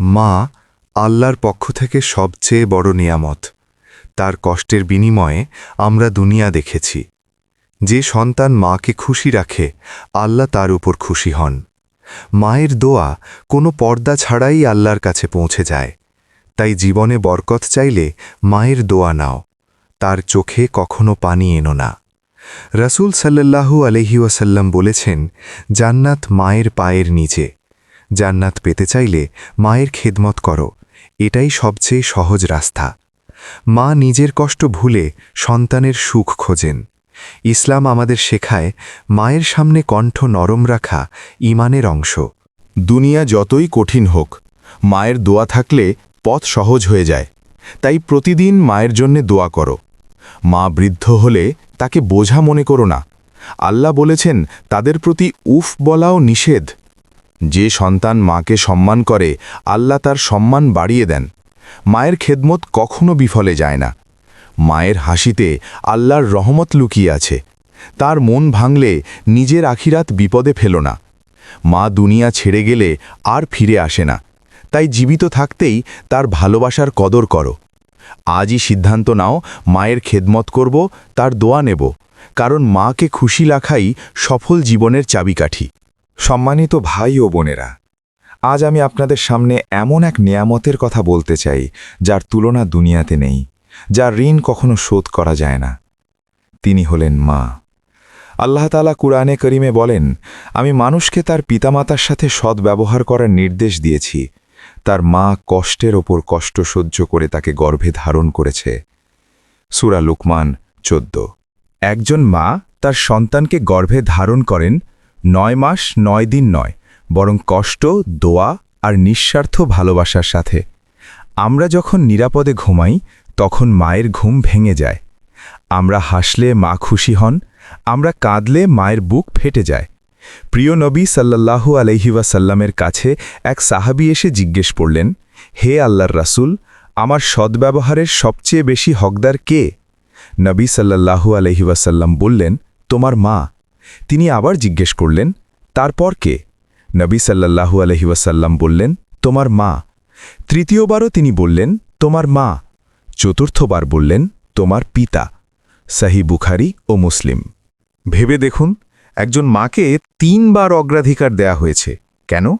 মা আল্লাহর পক্ষ থেকে সবচেয়ে বড় নিয়ামত। তার কষ্টের বিনিময়ে আমরা দুনিয়া দেখেছি। যে সন্তান মাকে খুশি রাখে, আল্লাহ তার উপর খুশি হন। মায়ের দোয়া কোনো পর্দা ছাড়াই আল্লাহর কাছে পৌঁছে যায়। তাই জীবনে বরকত চাইলে মায়ের দোয়া নাও। তার চোখে কখনো পানি এনো না। রাসূল সাল্লাল্লাহু আলহি ওয়াসাল্লাম বলেছেন, জান্নাত মায়ের পায়ের নিচে। জান্নাত পেতে চাইলে মায়ের খেদমত করো। এটাই সবচেয়ে সহজ রাস্তা। মা নিজের কষ্ট ভুলে সন্তানের সুখ খোঁজেন। ইসলাম আমাদের শেখায় মায়ের সামনে কণ্ঠ নরম রাখা ইমানের অংশ। দুনিয়া যতই কঠিন হোক, মায়ের দোয়া থাকলে পথ সহজ হয়ে যায়। তাই প্রতিদিন মায়ের জন্যে দোয়া করো। মা বৃদ্ধ হলে তাকে বোঝা মনে করো না। আল্লাহ বলেছেন, তাদের প্রতি উফ বলাও নিষেধ। যে সন্তান মাকে সম্মান করে, আল্লাহ তার সম্মান বাড়িয়ে দেন। মায়ের খেদমত কখনো বিফলে যায় না। মায়ের হাসিতে আল্লাহর রহমত লুকিয়ে আছে। তার মন ভাঙলে নিজের আখিরাত বিপদে ফেল না। মা দুনিয়া ছেড়ে গেলে আর ফিরে আসে না। তাই জীবিত থাকতেই তার ভালোবাসার কদর করো। আজই সিদ্ধান্ত নাও, মায়ের খেদমত করব, তার দোয়া নেব। কারণ মাকে খুশি রাখাই সফল জীবনের চাবিকাঠি। সম্মানিত ভাই ও বোনেরা, আজ আমি আপনাদের সামনে এমন এক নিয়ামতের কথা বলতে চাই, যার তুলনা দুনিয়াতে নেই, যার ঋণ কখনো শোধ করা যায় না। তিনি হলেন মা। আল্লাহ তালা কুরআনে করিমে বলেন, আমি মানুষকে তার পিতামাতার সাথে সদ্ব্যবহার করার নির্দেশ দিয়েছি। তার মা কষ্টের ওপর কষ্ট সহ্য করে তাকে গর্ভে ধারণ করেছে। সুরা লুকমান চোদ্দ। একজন মা তার সন্তানকে গর্ভে ধারণ করেন নয় মাস, নয় দিন নয়, বরং কষ্ট, দোয়া আর নিঃস্বার্থ ভালোবাসার সাথে। আমরা যখন নিরাপদে ঘুমাই, তখন মায়ের ঘুম ভেঙে যায়। আমরা হাসলে মা খুশি হন, আমরা কাঁদলে মায়ের বুক ফেটে যায়। প্রিয় নবী সাল্লাল্লাহু আলহিউসাল্লামের কাছে এক সাহাবি এসে জিজ্ঞেস করলেন, হে আল্লাহর রাসূল, আমার সদ্ব্যবহারের সবচেয়ে বেশি হকদার কে? নবী সাল্লাল্লাহু আলহিউসাল্লাম বললেন, তোমার মা। তিনি আবার জিজ্ঞেস করলেন, তারপর কে? নবী সাল্লাল্লাহু আলহিউসাল্লাম বললেন, তোমার মা। তৃতীয়বারও তিনি বললেন, তোমার মা। চতুর্থবার বললেন, তোমার পিতা। সাহি বুখারি ও মুসলিম। ভেবে দেখুন, একজন মাকে তিনবার অগ্রাধিকার দেয়া হয়েছে। কেন?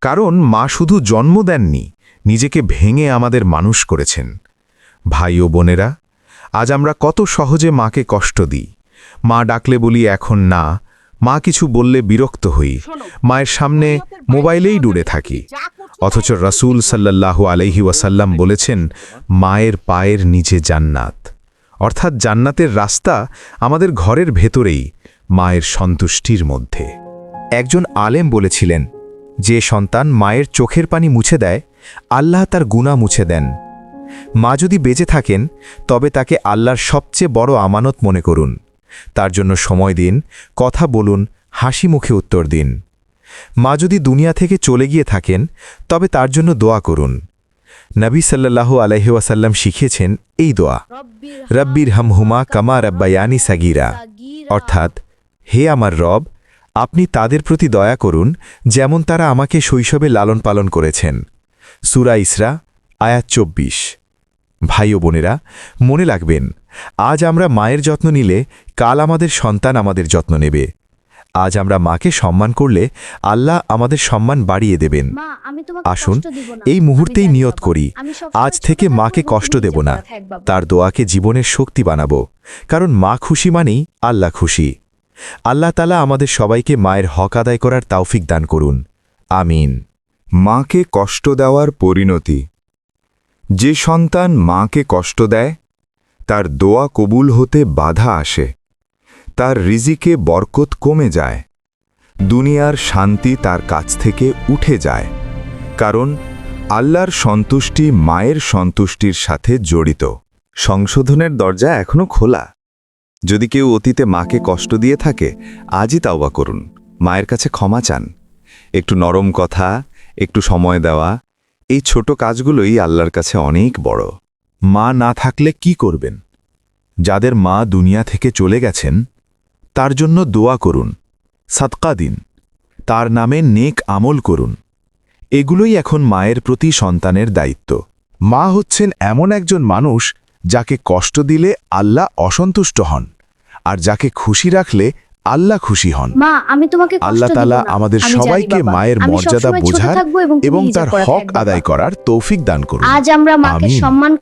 কারণ মা শুধু জন্ম দেননি, নিজেকে ভেঙে আমাদের মানুষ করেছেন। ভাই ও বোনেরা, আজ আমরা কত সহজে মাকে কষ্ট দিই। মা ডাকলে বলি এখন না। মা কিছু বললে বিরক্ত হই। মায়ের সামনে মোবাইলেই ডুড়ে থাকি। অথচ রাসূল সাল্লাল্লাহু আলাইহি ওয়াসাল্লাম বলেছেন মায়ের পায়ের নিচে জান্নাত। অর্থাৎ জান্নাতের রাস্তা আমাদের ঘরের ভেতরেই মায়ের সন্তুষ্টির মধ্যে। একজন আলেম বলেছিলেন যে সন্তান মায়ের চোখের পানি মুছে দেয় আল্লাহ তার গুণা মুছে দেন। মা যদি বেঁচে থাকেন তবে তাকে আল্লাহর সবচেয়ে বড় আমানত মনে করুন। তার জন্য সময় দিন, কথা বলুন, হাসি মুখে উত্তর দিন। মা যদি দুনিয়া থেকে চলে গিয়ে থাকেন, তবে তার জন্য দোয়া করুন। নবী সাল্লাল্লাহু আলহিউসাল্লাম শিখিয়েছেন এই দোয়া, রব্বির হামহুমা কামা রব্বায়ানি সাগিরা। অর্থাৎ, হে আমার রব, আপনি তাদের প্রতি দয়া করুন, যেমন তারা আমাকে শৈশবে লালন পালন করেছেন। সুরা ইসরা, আয়াত চব্বিশ। ভাই ও বোনেরা, মনে রাখবেন আজ আমরা মায়ের যত্ন নিলে কাল আমাদের সন্তান আমাদের যত্ন নেবে। আজ আমরা মাকে সম্মান করলে আল্লাহ আমাদের সম্মান বাড়িয়ে দেবেন। আসুন। এই মুহূর্তেই নিয়ত করি। আজ থেকে মাকে কষ্ট দেব না। তার দোয়াকে জীবনের শক্তি বানাবো। কারণ মা খুশি মানেই আল্লাহ খুশি। আল্লাহ তালা আমাদের সবাইকে মায়ের হক আদায় করার তাওফিক দান করুন। আমিন। মাকে কষ্ট দেওয়ার পরিণতি। যে সন্তান মাকে কষ্ট দেয় তার দোয়া কবুল হতে বাধা আসে। তার রিজিকে বরকত কমে যায়। দুনিয়ার শান্তি তার কাছ থেকে উঠে যায়। কারণ আল্লাহর সন্তুষ্টি মায়ের সন্তুষ্টির সাথে জড়িত। সংশোধনের দরজা এখনও খোলা। যদি কেউ অতীতে মাকে কষ্ট দিয়ে থাকে, আজই তাওবা করুন। মায়ের কাছে ক্ষমা চান। একটু নরম কথা, একটু সময় দেওয়া, এই ছোট কাজগুলোই আল্লাহর কাছে অনেক বড়। মা না থাকলে কি করবেন? যাদের মা দুনিয়া থেকে চলে গেছেন তার জন্য দোয়া করুন সাতকা দিন তার নামে নেক আমল করুন। এগুলোই এখন মায়ের প্রতি সন্তানের দায়িত্ব। মা হচ্ছেন এমন একজন মানুষ যাকে কষ্ট দিলে আল্লাহ অসন্তুষ্ট হন আর যাকে খুশি রাখলে আল্লাহ খুশি হন। মা আমি তোমাকে আল্লাহ তালা আমাদের সবাইকে মায়ের মর্যাদা বোঝার এবং তার হক আদায় করার তৌফিক দান করুন। আজ আমরা মাকে সম্মান